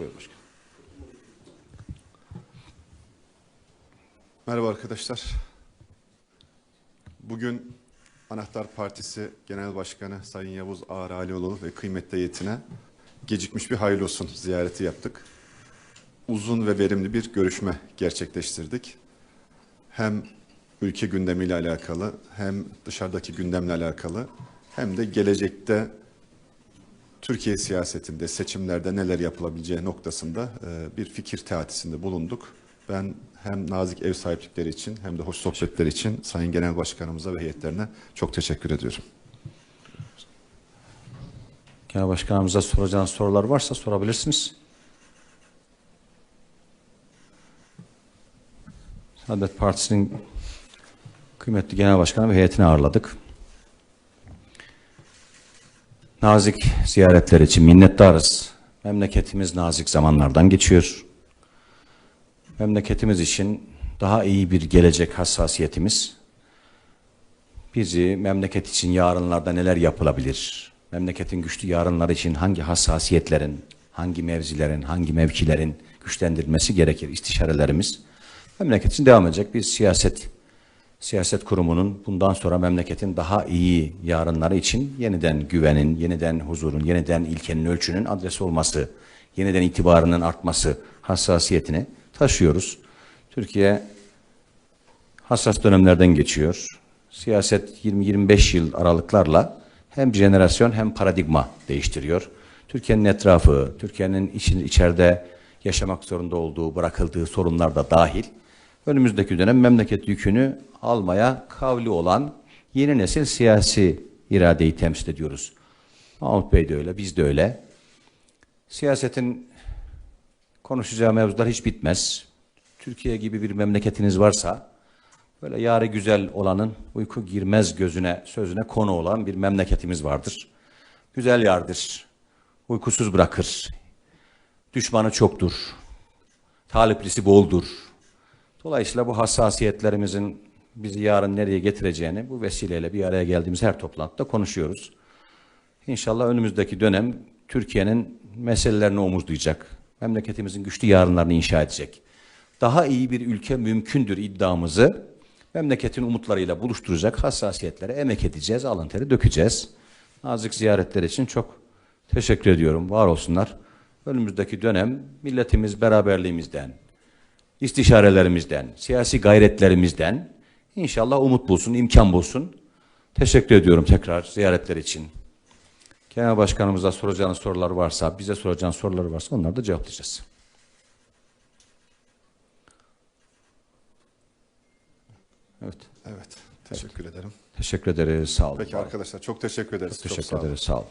Buyur başkanım. Merhaba arkadaşlar. Bugün Anahtar Partisi Genel Başkanı Sayın Yavuz Ağar Alioğlu ve kıymetli heyetine gecikmiş bir hayırlı olsun ziyareti yaptık. Uzun ve verimli bir görüşme gerçekleştirdik. Hem ülke gündemiyle alakalı hem dışarıdaki gündemle alakalı hem de gelecekte Türkiye siyasetinde, seçimlerde neler yapılabileceği noktasında e, bir fikir teatisinde bulunduk. Ben hem nazik ev sahiplikleri için hem de hoş sohbetler için Sayın Genel Başkanımıza ve heyetlerine çok teşekkür ediyorum. Genel başkanımıza soracağınız sorular varsa sorabilirsiniz. Saadet Partisi'nin kıymetli genel başkanı ve heyetini ağırladık. Nazik ziyaretler için minnettarız. Memleketimiz nazik zamanlardan geçiyor. Memleketimiz için daha iyi bir gelecek hassasiyetimiz bizi memleket için yarınlarda neler yapılabilir? Memleketin güçlü yarınları için hangi hassasiyetlerin, hangi mevzilerin, hangi mevkilerin güçlendirilmesi gerekir? İstişarelerimiz memleket için devam edecek bir siyaset siyaset kurumunun bundan sonra memleketin daha iyi yarınları için yeniden güvenin, yeniden huzurun, yeniden ilkenin ölçünün adresi olması, yeniden itibarının artması hassasiyetini taşıyoruz. Türkiye hassas dönemlerden geçiyor. Siyaset 20-25 yıl aralıklarla hem jenerasyon hem paradigma değiştiriyor. Türkiye'nin etrafı, Türkiye'nin için içeride yaşamak zorunda olduğu, bırakıldığı sorunlar da dahil önümüzdeki dönem memleket yükünü almaya kavli olan yeni nesil siyasi iradeyi temsil ediyoruz. Mahmut Bey de öyle, biz de öyle. Siyasetin konuşacağı mevzular hiç bitmez. Türkiye gibi bir memleketiniz varsa böyle yarı güzel olanın uyku girmez gözüne sözüne konu olan bir memleketimiz vardır. Güzel yardır. Uykusuz bırakır. Düşmanı çoktur. Taliplisi boldur. Dolayısıyla bu hassasiyetlerimizin bizi yarın nereye getireceğini bu vesileyle bir araya geldiğimiz her toplantıda konuşuyoruz. İnşallah önümüzdeki dönem Türkiye'nin meselelerini omuzlayacak. Memleketimizin güçlü yarınlarını inşa edecek. Daha iyi bir ülke mümkündür iddiamızı memleketin umutlarıyla buluşturacak hassasiyetlere emek edeceğiz, alın teri dökeceğiz. Nazik ziyaretler için çok teşekkür ediyorum. Var olsunlar. Önümüzdeki dönem milletimiz beraberliğimizden, istişarelerimizden, siyasi gayretlerimizden inşallah umut bulsun, imkan bulsun. Teşekkür ediyorum tekrar ziyaretler için. Genel Başkanımıza soracağınız sorular varsa, bize soracağınız sorular varsa onları da cevaplayacağız. Evet. Evet, teşekkür ederim. Teşekkür ederiz. Sağ olun. Peki arkadaşlar çok teşekkür ederiz. Çok Teşekkür olun. ederiz. Sağ olun.